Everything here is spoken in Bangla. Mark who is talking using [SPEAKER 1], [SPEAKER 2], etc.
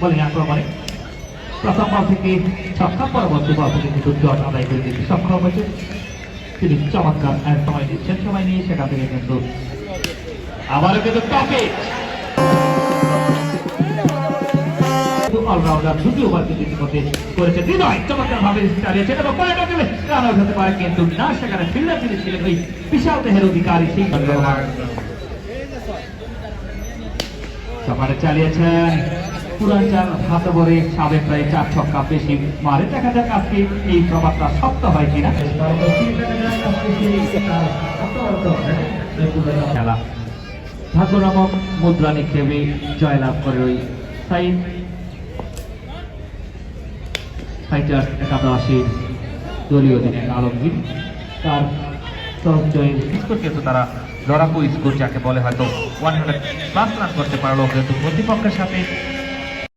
[SPEAKER 1] বোলিং আক্রমণে। প্রথম বল থেকে ছক্কা, পরবর্তী বল থেকে কিন্তু জট আদায় করে দিতে সক্ষম হয়েছে। তিনি চমৎকার এক সময় দিচ্ছেন সময় নিয়ে সেখান থেকে কিন্তু আবারও কিন্তু টপে অলরাউন্ডার দুটি ওভার কিন্তু ইতিমধ্যে করেছে। হৃদয় চমৎকার ভাবে চালিয়েছেন এবং পরে গেলে রান আউট হতে পারে, কিন্তু না, সেখানে ফিল্ডার যিনি ছিলেন বিশাল দেহের অধিকারী সেই সফরে চালিয়েছেন। পুরান চার হাত ভরে সাবেক প্রায় চার ছক্কা বেশি মারে। দেখা যাক আজকে এই প্রভাবটা সত্য হয় কিনা। খেলা। নামক মুদ্রা নিক্ষেপে জয়লাভ করে ওই সাইড ফাইটার একাদশীর দলীয় দিনের আলমগীর। তার তারা লড়াকু স্কোর যাকে বলে হয়তো ওয়ান হান্ড্রেড প্লাস রান করতে পারল কিন্তু প্রতিপক্ষের সাথে